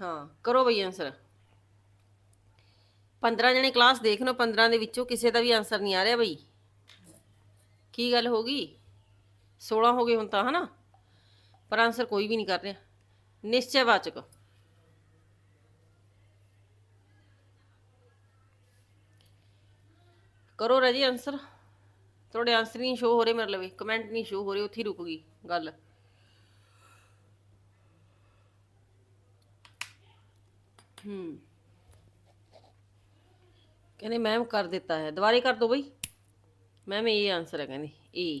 ਹਾਂ, ਕਰੋ ਬਈ ਆਨਸਰ 15 ਜਣੇ ਕਲਾਸ ਦੇਖ ਲਓ 15 ਦੇ ਵਿੱਚੋਂ ਕਿਸੇ ਦਾ ਵੀ ਆਨਸਰ ਨਹੀਂ ਆ ਰਿਹਾ ਬਈ। ਕੀ ਗੱਲ ਹੋ ਗਈ? 16 ਹੋ ਗਏ ਹੁਣ ਤਾਂ, ਹਨਾ? ਪਰ ਆਨਸਰ ਕੋਈ ਵੀ ਨਹੀਂ ਕਰ ਰਿਹਾ। ਨਿਸ਼ਚੈਵਾਚਕ ਕਰੋ ਰਾਜੀ ਆਨਸਰ ਤੁਹਾਡੇ ਆਨਸਰ ਨਹੀਂ ਸ਼ੋ ਹੋ ਰਹੇ ਮੇਰੇ ਲਵੇ। ਕਮੈਂਟ ਨਹੀਂ ਸ਼ੋ ਹੋ ਰਹੇ, ਉੱਥੇ ਰੁਕ ਗਈ ਗੱਲ। ਹੂੰ। ਕਹਿੰਦੇ ਮੈਮ ਕਰ ਦਿੱਤਾ ਹੈ। ਦੁਬਾਰੇ ਕਰ ਦੋ ਬਈ। ਮੈਮ ਇਹ ਆਨਸਰ ਹੈ ਕਹਿੰਦੇ ਏ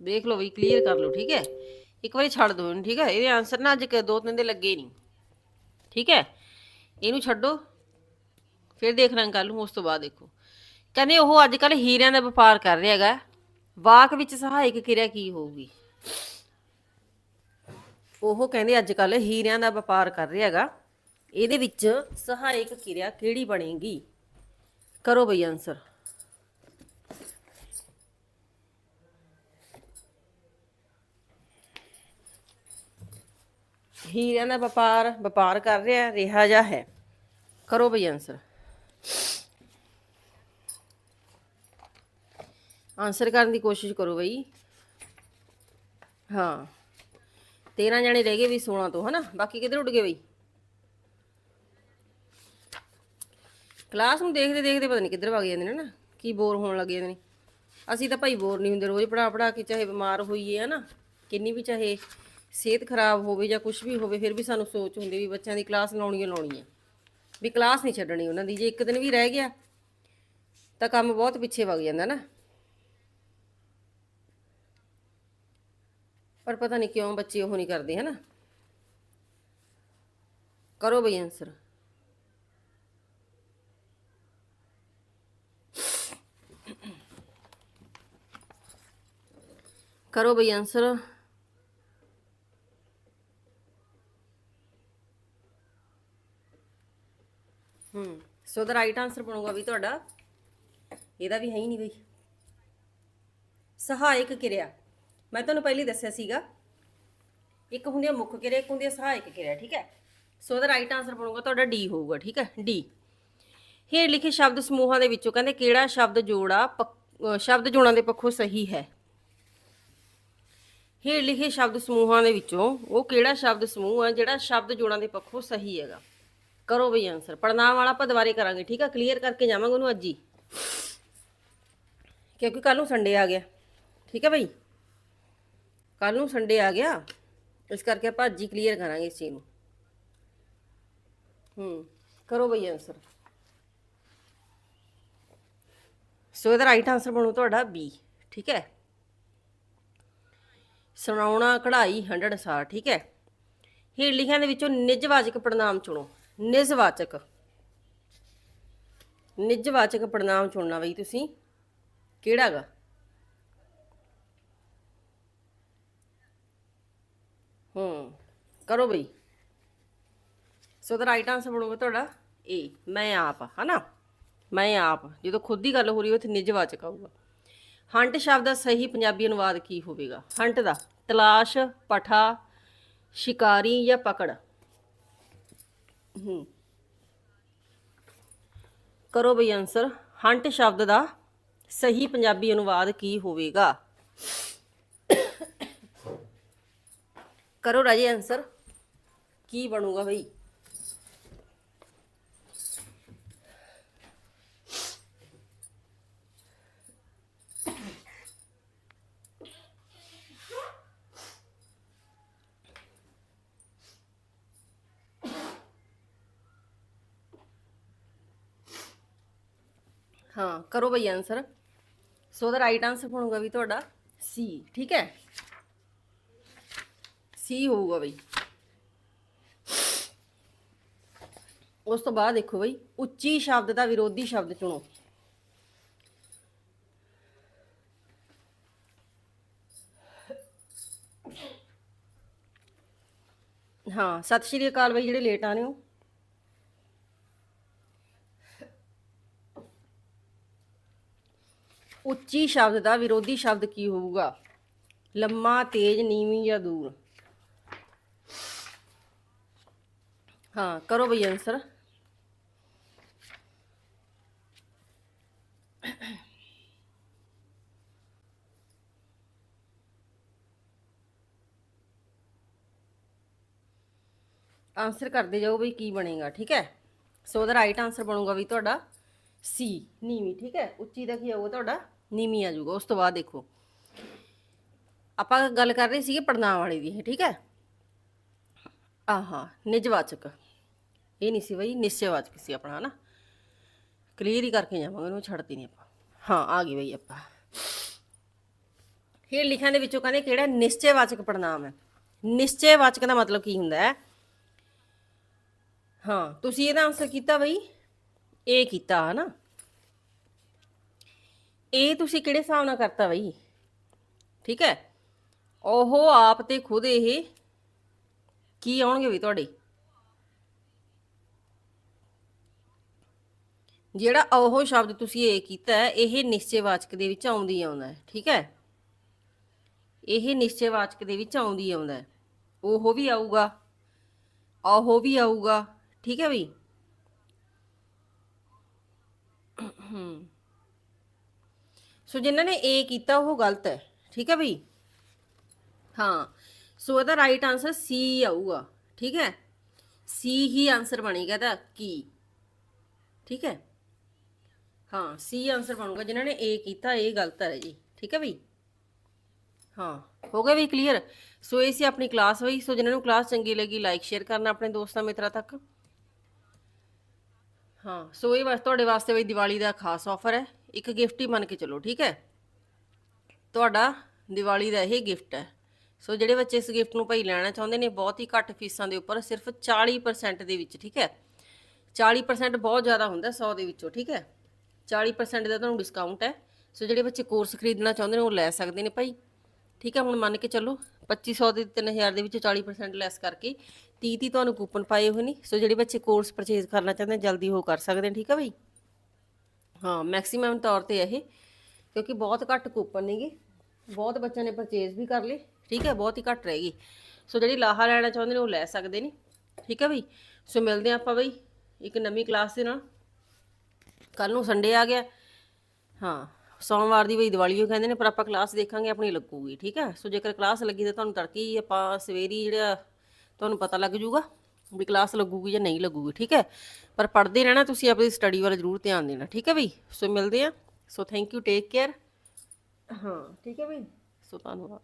ਦੇਖ ਲਓ ਬਈ ਕਲੀਅਰ ਕਰ ਲਓ, ਠੀਕ ਹੈ? ਇੱਕ ਵਾਰੀ ਛੱਡ ਦਿਓ ਇਹਨੂੰ, ਠੀਕ ਹੈ? ਇਹਦੇ ਆਨਸਰ ਨਾ ਅੱਜ ਦੋ ਤਿੰਨ ਦੇ ਲੱਗੇ ਨਹੀਂ ਠੀਕ ਹੈ? ਇਹਨੂੰ ਛੱਡੋ। ਫਿਰ ਦੇਖ ਲਾਂਗੇ ਕੱਲ ਨੂੰ, ਉਸ ਤੋਂ ਬਾਅਦ ਦੇਖੋ। ਕਹਿੰਦੇ ਉਹ ਅੱਜ ਕੱਲ ਹੀਰਿਆਂ ਦਾ ਵਪਾਰ ਕਰ ਰਿਹਾ ਹੈਗਾ। ਵਾਕ ਵਿੱਚ ਸਹਾਇਕ ਕਿਰਿਆ ਕੀ ਹੋਊਗੀ? ਉਹ ਕਹਿੰਦੇ ਅੱਜ ਕੱਲ ਹੀਰਿਆਂ ਦਾ ਵਪਾਰ ਕਰ ਰਿਹਾ ਹੈਗਾ। ਇਹਦੇ ਵਿੱਚ ਸਹਾਇਕ ਕਿਰਿਆ ਕਿਹੜੀ ਬਣੇਗੀ? ਕਰੋ ਬਈ ਆਨਸਰ ਹੀਰਿਆਂ ਦਾ ਵਪਾਰ ਵਪਾਰ ਕਰ ਰਿਹਾ ਰਿਹਾ ਜਾਂ ਹੈ। ਕਰੋ ਬਈ ਆਨਸਰ ਆਨਸਰ ਕਰਨ ਦੀ ਕੋਸ਼ਿਸ਼ ਕਰੋ ਬਈ। ਹਾਂ। 13 ਜਣੇ ਰਹਿ ਗਏ ਵੀ 16 ਤੋਂ, ਹਨਾ? ਬਾਕੀ ਕਿੱਧਰ ਉੱਡ ਗਏ ਬਈ? ਕਲਾਸ ਨੂੰ ਦੇਖਦੇ ਦੇਖਦੇ ਪਤਾ ਨਹੀਂ ਕਿੱਧਰ ਵਗ ਜਾਂਦੇ ਨੇ ਨਾ ਕੀ ਬੋਰ ਹੋਣ ਲੱਗ ਜਾਂਦੇ ਨੇ। ਅਸੀਂ ਤਾਂ ਭਾਈ ਬੋਰ ਨਹੀਂ ਹੁੰਦੇ, ਰੋਜ਼ ਪੜਾ ਪੜਾ ਕੇ ਚਾਹੇ ਬਿਮਾਰ ਹੋਈਏ, ਹਨਾ? ਕਿੰਨੀ ਵੀ ਚਾਹੇ ਸਿਹਤ ਖਰਾਬ ਹੋਵੇ ਜਾਂ ਕੁਝ ਵੀ ਹੋਵੇ, ਫਿਰ ਵੀ ਸਾਨੂੰ ਸੋਚ ਹੁੰਦੀ ਵੀ ਬੱਚਿਆਂ ਦੀ ਕਲਾਸ ਲਾਉਣੀ ਓ ਲਾਉਣੀ ਹੈ। ਵੀ ਕਲਾਸ ਨਹੀਂ ਛੱਡਣੀ ਉਹਨਾਂ ਦੀ, ਜੇ ਇੱਕ ਦਿਨ ਵੀ ਰਹਿ ਗਿਆ, ਤਾਂ ਕੰਮ ਬਹੁਤ ਪਿੱਛੇ ਵਗ ਜਾਂਦਾ ਨਾ। ਪਰ ਪਤਾ ਨਹੀਂ ਕਿਉਂ ਬੱਚੇ ਉਹ ਨਹੀਂ ਕਰਦੇ ਹੈ ਨਾ ਕਰੋ ਬਈ ਆਨਸਰ ਕਰੋ ਬਈ ਆਨਸਰ ਹੂੰ ਸੋ ਦਾ ਰਾਈਟ ਆਨਸਰ ਬਣੂਗਾ ਵੀ ਤੁਹਾਡਾ ਇਹਦਾ ਵੀ ਹੈ ਹੀ ਨਹੀਂ ਬਈ। ਸਹਾਇਕ ਕਿਰਿਆ। ਮੈਂ ਤੁਹਾਨੂੰ ਪਹਿਲੇ ਦੱਸਿਆ ਸੀਗਾ, ਇੱਕ ਹੁੰਦੀ ਹੈ ਮੁੱਖ ਕਿਰਿਆ, ਇੱਕ ਹੁੰਦੀ ਹੈ ਸਹਾਇਕ ਕਿਰਿਆ, ਠੀਕ ਹੈ? ਸੋ ਦਾ ਰਾਈਟ ਆਨਸਰ ਬਣੂਗਾ, ਤੁਹਾਡਾ ਡੀ ਹੋਊਗਾ, ਠੀਕ ਹੈ? ਡੀ ਹੇਠ ਲਿਖੇ ਸ਼ਬਦ ਸਮੂਹਾਂ ਦੇ ਵਿੱਚੋਂ ਕਹਿੰਦੇ ਕਿਹੜਾ ਸ਼ਬਦ ਜੋੜਾ ਪੱਕ- ਸ਼ਬਦ ਜੋੜਾਂ ਦੇ ਪੱਖੋਂ ਸਹੀ ਹੈ? ਹੇਠ ਲਿਖੇ ਸ਼ਬਦ ਸਮੂਹਾਂ ਦੇ ਵਿੱਚੋਂ ਉਹ ਕਿਹੜਾ ਸ਼ਬਦ ਸਮੂਹ ਹੈ ਜਿਹੜਾ ਸ਼ਬਦ ਜੋੜਾਂ ਦੇ ਪੱਖੋਂ ਸਹੀ ਹੈਗਾ? ਕਰੋ ਬਈ ਆਨਸਰ ਪੜਨਾਮ ਵਾਲਾ ਆਪਾਂ ਦੁਬਾਰੇ ਕਰਾਂਗੇ, ਠੀਕ ਆ? ਕਲੀਅਰ ਕਰਕੇ ਜਾਵਾਂਗੇ ਉਹਨੂੰ ਅੱਜ ਹੀ। ਕਿਉਂਕਿ ਕੱਲ ਨੂੰ ਸੰਡੇ ਆ ਗਿਆ। ਠੀਕ ਹੈ ਬਈ? ਕੱਲ ਨੂੰ ਸੰਡੇ ਆ ਗਿਆ। ਇਸ ਕਰਕੇ ਆਪਾਂ ਅੱਜ ਹੀ ਕਲੀਅਰ ਕਰਾਂਗੇ ਇਸ ਚੀਜ਼ ਨੂੰ। ਹੂੰ, ਕਰੋ ਬਈ ਆਨਸਰ ਸੋ ਇਹਦਾ ਰਾਈਟ ਆਨਸਰ ਬਣੂ ਤੁਹਾਡਾ ਬੀ ਠੀਕ ਹੈ? ਸੁਣਾਉਣਾ, ਕਢਾਈ 100 ਸਾਰ, ਠੀਕ ਹੈ? ਹੇਠ ਲਿਖਿਆਂ ਦੇ ਵਿੱਚੋਂ ਨਿਜਵਾਚਕ ਪੜਨਾਮ ਚੁਣੋ। ਨਿਜਵਾਚਕ ਨਿਜਵਾਚਕ ਪੜਨਾਮ ਚੁਣਨਾ ਬਈ ਤੁਸੀਂ। ਕਿਹੜਾਗਾ? ਹੂੰ, ਕਰੋ ਬਈ। ਸੋ ਦਾ ਰਾਈਟ ਆਨਸਰ ਬਣੂਗਾ ਤੁਹਾਡਾ ਏ ਮੈਂ ਆਪ ਹਨਾ? ਮੈਂ ਆਪ, ਜਦੋਂ ਖੁਦ ਦੀ ਗੱਲ ਹੋ ਰਹੀ ਹੋਵੇ ਤੇ ਨਿਜਵਾਚਕ ਆਊਗਾ। ਹੰਟ ਸ਼ਬਦ ਦਾ ਸਹੀ ਪੰਜਾਬੀ ਅਨੁਵਾਦ ਕੀ ਹੋਵੇਗਾ? ਹੰਟ ਦਾ ਤਲਾਸ਼, ਪਠਾ, ਸ਼ਿਕਾਰੀ ਜਾਂ ਪਕੜ? ਹੂੰ। ਕਰੋ ਬਈ ਆਨਸਰ ਹੰਟ ਸ਼ਬਦ ਦਾ ਸਹੀ ਪੰਜਾਬੀ ਅਨੁਵਾਦ ਕੀ ਹੋਵੇਗਾ? ਕਰੋ ਰਾਜੇ ਆਨਸਰ ਕੀ ਬਣੂਗਾ ਬਈ? ਹਾਂ, ਕਰੋ ਬਈ answer so the right answer ਬਣੂਗਾ ਵੀ ਤੁਹਾਡਾ ਸੀ ਠੀਕ ਹੈ? ਸੀ ਹੋਊਗਾ ਬਈ। ਉਸ ਤੋਂ ਬਾਅਦ ਦੇਖੋ ਬਈ, ਉੱਚੀ ਸ਼ਬਦ ਦਾ ਵਿਰੋਧੀ ਸ਼ਬਦ ਚੁਣੋ। ਹਾਂ, ਸਤਿ ਸ਼੍ਰੀ ਅਕਾਲ ਬਈ, ਜਿਹੜੇ ਲੇਟ ਆਨੇ ਹੋ। ਉੱਚੀ ਸ਼ਬਦ ਦਾ ਵਿਰੋਧੀ ਸ਼ਬਦ ਕੀ ਹੋਊਗਾ? ਲੰਮਾ, ਤੇਜ਼, ਨੀਵੀਂ ਜਾਂ ਦੂਰ? ਹਾਂ, ਕਰੋ ਬਈ ਆਨਸਰ ਆਨਸਰ ਕਰਦੇ ਜਾਓ ਬਈ ਕੀ ਬਣੇਗਾ, ਠੀਕ ਹੈ? ਸੋ ਦਾ ਰਾਈਟ ਆਨਸਰ ਬਣੂਗਾ ਵੀ ਤੁਹਾਡਾ ਸੀ ਨੀਵੀਂ, ਠੀਕ ਹੈ? ਉੱਚੀ ਦਾ ਕੀ ਆਊਗਾ ਤੁਹਾਡਾ? ਨੀਮੀ ਆ ਜਾਊਗਾ, ਉਸ ਤੋਂ ਬਾਅਦ ਦੇਖੋ। ਆਪਾਂ ਗੱਲ ਕਰ ਰਹੇ ਸੀਗੇ ਪੜਨਾਮ ਵਾਲੀ ਦੀ, ਠੀਕ ਹੈ? ਆਹਾ ਨਿਜਵਾਚਕ। ਇਹ ਨਹੀਂ ਸੀ ਬਈ, ਨਿਸ਼ਚੈਵਾਚਕ ਸੀ ਆਪਣਾ, ਹਨਾ? ਕਲੀਅਰ ਹੀ ਕਰਕੇ ਜਾਵਾਂਗੇ, ਉਹਨੂੰ ਛੱਡਦੀ ਨਹੀਂ ਆਪਾਂ। ਹਾਂ, ਆ ਗਈ ਬਈ ਆਪਾਂ। ਹੇਠ ਲਿਖਿਆਂ ਦੇ ਵਿੱਚੋਂ ਕਹਿੰਦੇ ਕਿਹੜਾ ਨਿਸ਼ਚੈਵਾਚਕ ਪੜਨਾਮ ਹੈ। ਨਿਸ਼ਚੈਵਾਚਕ ਦਾ ਮਤਲਬ ਕੀ ਹੁੰਦਾ ਹੈ? ਹਾਂ, ਤੁਸੀਂ ਇਹਦਾ ਆਨਸਰ ਕੀਤਾ ਬਈ? ਇਹ ਕੀਤਾ, ਹਨਾ? ਇਹ ਤੁਸੀਂ ਕਿਹੜੇ ਹਿਸਾਬ ਨਾਲ ਕਰਤਾ ਬਈ? ਠੀਕ ਹੈ? ਉਹ ਆਪ ਤੇ ਖੁਦ ਇਹ ਕੀ ਆਉਣਗੇ ਵੀ ਤੁਹਾਡੇ? ਜਿਹੜਾ ਉਹ ਸ਼ਬਦ ਤੁਸੀਂ ਇਹ ਕੀਤਾ ਹੈ ਇਹ ਨਿਸ਼ਚੈਵਾਚਕ ਦੇ ਵਿੱਚ ਆਉਂਦੀ ਆਉਂਦਾ ਠੀਕ ਹੈ? ਇਹ ਨਿਸ਼ਚੈਵਾਚਕ ਦੇ ਵਿੱਚ ਆਉਂਦੀ ਆਉਂਦਾ ਉਹ ਵੀ ਆਊਗਾ, ਉਹ ਵੀ ਆਊਗਾ, ਠੀਕ ਹੈ ਵੀ ਹਮ ਸੋ ਜਿਨ੍ਹਾਂ ਨੇ ਏ ਕੀਤਾ, ਉਹ ਗਲਤ ਹੈ। ਠੀਕ ਹੈ ਬਈ? ਹਾਂ। ਸੋ ਇਹਦਾ ਰਾਈਟ ਆਨਸਰ ਸੀ ਆਊਗਾ। ਠੀਕ ਹੈ? ਸੀ ਹੀ ਆਨਸਰ ਬਣੇਗਾ ਇਹਦਾ ਕੀ? ਠੀਕ ਹੈ? ਹਾਂ ਸੀ ਆਨਸਰ ਬਣੂਗਾ। ਜਿਨ੍ਹਾਂ ਨੇ ਏ ਕੀਤਾ, ਇਹ ਗਲਤ ਹੈ ਜੀ। ਠੀਕ ਹੈ ਵੀ ਹਾਂ। ਹੋ ਗਿਆ ਵੀ ਕਲੀਅਰ ਸੋ ਇਹ ਸੀ ਆਪਣੀ ਕਲਾਸ ਬਈ। ਸੋ ਜਿਨ੍ਹਾਂ ਨੂੰ ਕਲਾਸ ਚੰਗੀ ਲੱਗੀ ਲਾਈਕ ਸ਼ੇਅਰ ਕਰਨਾ ਆਪਣੇ ਦੋਸਤਾਂ ਮਿੱਤਰਾਂ ਤੱਕ। ਹਾਂ। ਸੋ ਇਹ ਵਾਸਤੇ ਤੁਹਾਡੇ ਵਾਸਤੇ ਬਈ ਦੀਵਾਲੀ ਦਾ ਖਾਸ ਆਫਰ ਹੈ। ਇੱਕ ਗਿਫਟ ਹੀ ਮੰਨ ਕੇ ਚੱਲੋ, ਠੀਕ ਹੈ? ਤੁਹਾਡਾ ਦੀਵਾਲੀ ਦਾ ਇਹ ਗਿਫਟ ਹੈ। ਸੋ ਜਿਹੜੇ ਬੱਚੇ ਇਸ ਗਿਫਟ ਨੂੰ ਭਾਈ ਲੈਣਾ ਚਾਹੁੰਦੇ ਨੇ, ਬਹੁਤ ਹੀ ਘੱਟ ਫੀਸਾਂ ਦੇ ਉੱਪਰ ਸਿਰਫ 40% ਦੇ ਵਿੱਚ, ਠੀਕ ਹੈ? 40% ਬਹੁਤ ਜ਼ਿਆਦਾ ਹੁੰਦਾ 100 ਦੇ ਵਿੱਚੋਂ, ਠੀਕ ਹੈ? 40% ਦਾ ਤੁਹਾਨੂੰ ਡਿਸਕਾਊਂਟ ਹੈ। ਸੋ ਜਿਹੜੇ ਬੱਚੇ ਕੋਰਸ ਖਰੀਦਣਾ ਚਾਹੁੰਦੇ ਨੇ, ਉਹ ਲੈ ਸਕਦੇ ਨੇ ਭਾਈ। ਠੀਕ ਹੈ? ਹੁਣ ਮੰਨ ਕੇ ਚੱਲੋ 2500 ਦੇ 3000 ਦੇ ਵਿੱਚੋਂ 40% ਲੈਸ ਕਰਕੇ 30 30 ਤੁਹਾਨੂੰ ਕੂਪਨ ਪਾਏ ਹੋਏ ਨੇ। ਸੋ ਜਿਹੜੇ ਬੱਚੇ ਕੋਰਸ ਪਰਚੇਜ਼ ਕਰਨਾ ਚਾਹੁੰਦੇ ਨੇ, ਜਲਦੀ ਉਹ ਕਰ ਸਕਦੇ ਨੇ, ਠੀਕ ਹੈ ਬਈ ਹਾਂ ਮੈਕਸਿਮਮ ਤੌਰ ਤੇ ਇਹ, ਕਿਉਂਕਿ ਬਹੁਤ ਘੱਟ ਕੂਪਨ ਨੇਗੇ। ਬਹੁਤ ਬੱਚਿਆਂ ਨੇ ਪਰਚੇਜ਼ ਵੀ ਕਰ ਲਏ, ਠੀਕ ਹੈ, ਬਹੁਤ ਹੀ ਘੱਟ ਰਹੇਗੀ ਸੋ ਜਿਹੜੀ ਲਾਹਾ ਲੈਣਾ ਚਾਹੁੰਦੇ ਨੇ ਉਹ ਲੈ ਸਕਦੇ ਨੇ, ਠੀਕ ਹੈ ਬਈ? ਸੋ ਮਿਲਦੇ ਹਾਂ ਆਪਾਂ ਬਈ, ਇੱਕ ਨਵੀਂ ਕਲਾਸ ਦੇ ਨਾਲ। ਕੱਲ ਨੂੰ ਸੰਡੇ ਆ ਗਿਆ। ਹਾਂ, ਸੋਮਵਾਰ ਦੀ ਬਈ ਦੀਵਾਲੀ ਉਹ ਕਹਿੰਦੇ ਨੇ, ਪਰ ਆਪਾਂ ਕਲਾਸ ਦੇਖਾਂਗੇ, ਆਪਣੀ ਲੱਗੂਗੀ, ਠੀਕ ਹੈ? ਸੋ ਜੇਕਰ ਕਲਾਸ ਲੱਗੀ ਤਾਂ ਤੁਹਾਨੂੰ ਤੜਕੇ ਹੀ ਆਪਾਂ ਸਵੇਰੀ ਜਿਹੜਾ, ਤੁਹਾਨੂੰ ਪਤਾ ਲੱਗ ਜੂਗਾ ਵੀ ਕਲਾਸ ਲੱਗੂਗੀ ਜਾਂ ਨਹੀਂ ਲੱਗੂਗੀ ਠੀਕ ਹੈ? ਪਰ ਪੜ੍ਹਦੇ ਰਹਿਣਾ ਤੁਸੀਂ ਆਪਣੀ ਸਟੱਡੀ ਵੱਲ ਜ਼ਰੂਰ ਧਿਆਨ ਦੇਣਾ ਠੀਕ ਹੈ ਬਈ? ਸੋ ਮਿਲਦੇ ਆ so thank you take care ਹਾਂ ਠੀਕ ਹੈ ਬਈ। ਸੋ ਧੰਨਵਾਦ।